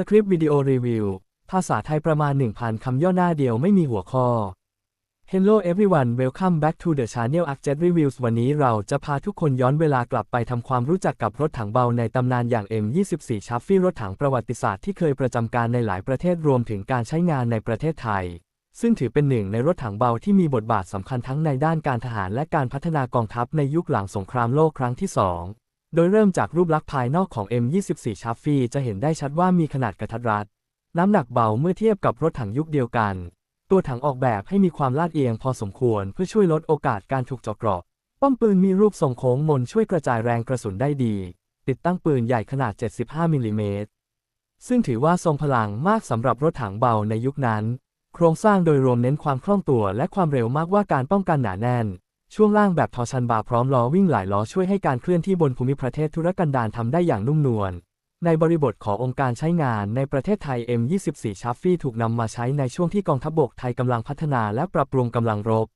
สคริปต์วิดีโอรีวิว ภาษาไทยประมาณ 1,000 คำย่อหน้าเดียวไม่มีหัวข้อ Hello everyone welcome back to the channel a r j e t Reviews วันนี้เราจะพาทุกคนย้อนเวลากลับไปทำความรู้จักกับรถถังเบาในตำนานอย่าง M24 c h a f f y รถถังประวัติศาสตร์ที่เคยประจำการในหลายประเทศรวมถึงการใช้งานในประเทศไทย ซึ่งถือเป็นหนึ่งในรถถังเบาที่มีบทบาทสำคัญทั้งในด้านการทหารและการพัฒนากองทัพในยุคหลังสงครามโลกครั้งที่2 โดยเริ่มจากรูปลักษณ์ภายนอกของ M24 c h a f f y จะเห็นได้ชัดว่ามีขนาดกระทัดรัด น้ำหนักเบาเมื่อเทียบกับรถถังยุคเดียวกัน ตัวถังออกแบบให้มีความลาดเอียงพอสมควรเพื่อช่วยลดโอกาสการถูกเจาะเกราะ ป้อมปืนมีรูปทรงโค้งมนช่วยกระจายแรงกระสุนได้ดี ติดตั้งปืนใหญ่ขนาด 75 มิลลิเมตร ซึ่งถือว่าทรงพลังมากสำหรับรถถังเบาในยุคนั้น โครงสร้างโดยรวมเน้นความคล่องตัวและความเร็วมากกว่าการป้องกันหนาแน่น ช่วงล่างแบบทอชันบาร์พร้อมล้อวิ่งหลายล้อช่วยให้การเคลื่อนที่บนภูมิประเทศธุรกันดารทำได้อย่างนุ่มนวล ในบริบทขององค์การใช้งานในประเทศไทย M24 c h a f f y ถูกนำมาใช้ในช่วงที่กองทัพบกไทยกำลังพัฒนาและปรับปรุงกำลังรบ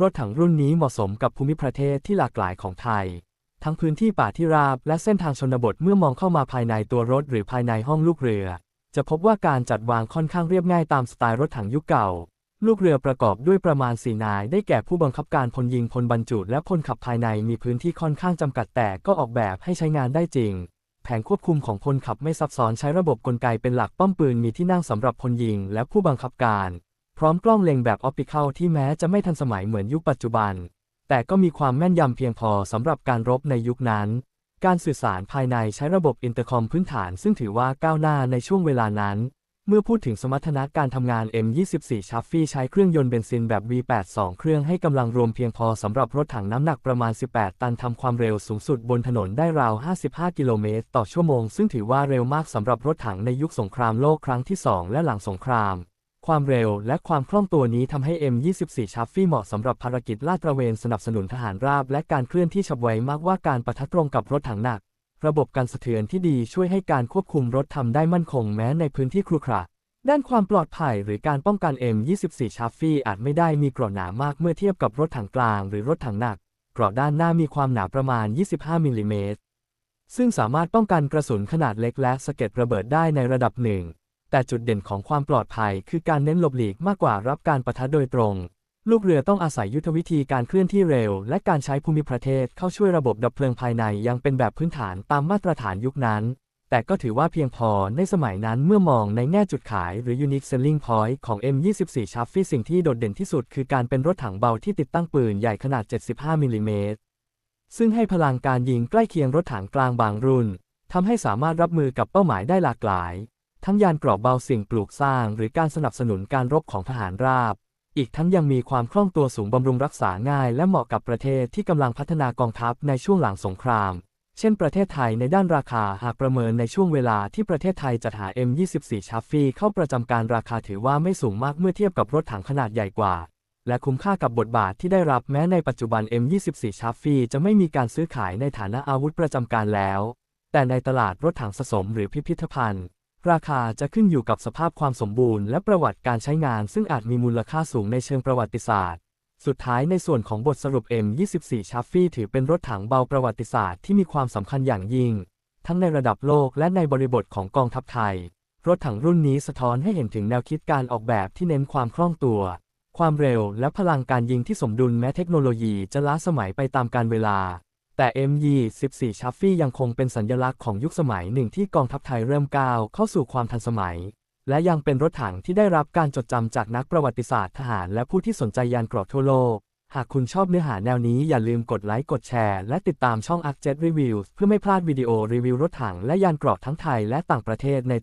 รถถังรุ่นนี้เหมาะสมกับภูมิประเทศที่หลากหลายของไทย ทั้งพื้นที่ป่าที่ราบและเส้นทางชนบทเมื่อมองเข้ามาภายในตัวรถหรือภายในห้องลูกเรือ จะพบว่าการจัดวางค่อนข้างเรียบง่ายตามสไตล์รถถังยุคเก่า ลูกเรือประกอบด้วยประมาณ4นาย ได้แก่ผู้บังคับการพลยิงพลบรรจุและพลขับภายในมีพื้นที่ค่อนข้างจำกัดแต่ก็ออกแบบให้ใช้งานได้จริง แผงควบคุมของพลขับไม่ซับซ้อนใช้ระบบกลไกเป็นหลักป้อมปืนมีที่นั่งสำหรับพลยิงและผู้บังคับการ พร้อมกล้องเล็งแบบออปติคัลที่แม้จะไม่ทันสมัยเหมือนยุคปัจจุบัน แต่ก็มีความแม่นยำเพียงพอสำหรับการรบในยุคนั้นการสื่อสารภายในใช้ระบบอินเตอร์คอมพื้นฐานซึ่งถือว่าก้าวหน้าในช่วงเวลานั้น เมื่อพูดถึงสมรรถนะการทำงาน M24 c h a f f y ใช้เครื่องยนต์เบนซินแบบ V8 2 เครื่องให้กำลังรวมเพียงพอสำหรับรถถังน้ำหนักประมาณ 18 ตันทำความเร็วสูงสุดบนถนนได้ราว 55 กิโลเมตร ต่อชั่วโมง ซึ่งถือว่าเร็วมากสำหรับรถถังในยุคสงครามโลกครั้งที่ 2 และหลังสงคราม ความเร็วและความคล่องตัวนี้ทำให้ M24 c h a f f y เหมาะสำหรับภารกิจลาดตระเวนสนับสนุนทหารราบ และการเคลื่อนที่ฉับไวมากกว่าการปะทะตรงกับรถถังหนัก ระบบการสะเทือนที่ดีช่วยให้การควบคุมรถทำได้มั่นคงแม้ในพื้นที่ครุขระด้านความปลอดภัยหรือการป้องกัน M24 c h a f f y อาจไม่ได้มีกราะหนามากเมื่อเทียบกับรถถังกลางหรือรถถังหนักกราะด้านหน้ามีความหนาประมาณ 25 มิลลิเมตร ซึ่งสามารถป้องกันกระสุนขนาดเล็กและสะเก็ดระเบิดได้ในระดับหนึ่ง แต่จุดเด่นของความปลอดภัยคือการเน้นหลบหลีกมากกว่ารับการปะทะโดยตรง ลูกเรือต้องอาศัยยุทธวิธีการเคลื่อนที่เร็ว และการใช้ภูมิประเทศเข้าช่วยระบบดับเพลิงภายในยังเป็นแบบพื้นฐานตามมาตรฐานยุคนั้น แต่ก็ถือว่าเพียงพอในสมัยนั้นเมื่อมองในแง่จุดขายหรือ unique selling point ของ M24 c h a f f y สิ่งที่โดดเด่นที่สุดคือการเป็นรถถังเบาที่ติดตั้งปืนใหญ่ขนาด 75มิลลิเมตรซึ่งให้พลังการยิงใกล้เคียงรถถังกลางบางรุ่นทำให้สามารถรับมือกับเป้าหมายได้หลากหลาย ทั้งยานเกราะเบาสิ่งปลูกสร้าง หรือการสนับสนุนการรบของทหารราบ อีกทั้งยังมีความคล่องตัวสูงบำรุงรักษาง่ายและเหมาะกับประเทศที่กำลังพัฒนากองทัพในช่วงหลังสงคราม เช่นประเทศไทยในด้านราคาหากประเมินในช่วงเวลาที่ประเทศไทยจัดหา M24 c h a f f y เข้าประจำการราคาถือว่าไม่สูงมากเมื่อเทียบกับรถถังขนาดใหญ่กว่า และคุ้มค่ากับบทบาทที่ได้รับแม้ในปัจจุบัน M24 c h a f f y จะไม่มีการซื้อขายในฐานะอาวุธประจำการแล้ว แต่ในตลาดรถถังสะสมหรือพิพิธภัณฑ์ ราคาจะขึ้นอยู่กับสภาพความสมบูรณ์และประวัติการใช้งานซึ่งอาจมีมูลค่าสูงในเชิงประวัติศาสตร์ สุดท้ายในส่วนของบทสรุป M24 c h a f f y ถือเป็นรถถังเบาประวัติศาสตร์ที่มีความสำคัญอย่างยิ่ง ทั้งในระดับโลกและในบริบทของกองทัพไทย รถถังรุ่นนี้สะท้อนให้เห็นถึงแนวคิดการออกแบบที่เน้นความคล่องตัว ความเร็วและพลังการยิงที่สมดุลแม้เทคโนโลยีจะล้าสมัยไปตามกาลเวลา แต่ M24 c h a f f y ยังคงเป็นสัญลักษณ์ของยุคสมัยหนึ่งที่กองทัพไทยเริ่มก้าวเข้าสู่ความทันสมัย และยังเป็นรถถังที่ได้รับการจดจำจากนักประวัติศาสตร์ทหารและผู้ที่สนใจยานเกราะทั่วโลก หากคุณชอบเนื้อหาแนวนี้อย่าลืมกดไลค์กดแชร์ และติดตามช่อง a r j e t Reviews เพื่อไม่พลาดวิดีโอรีวิวรถถังและยานเกราะทั้งไทยและต่างประเทศใน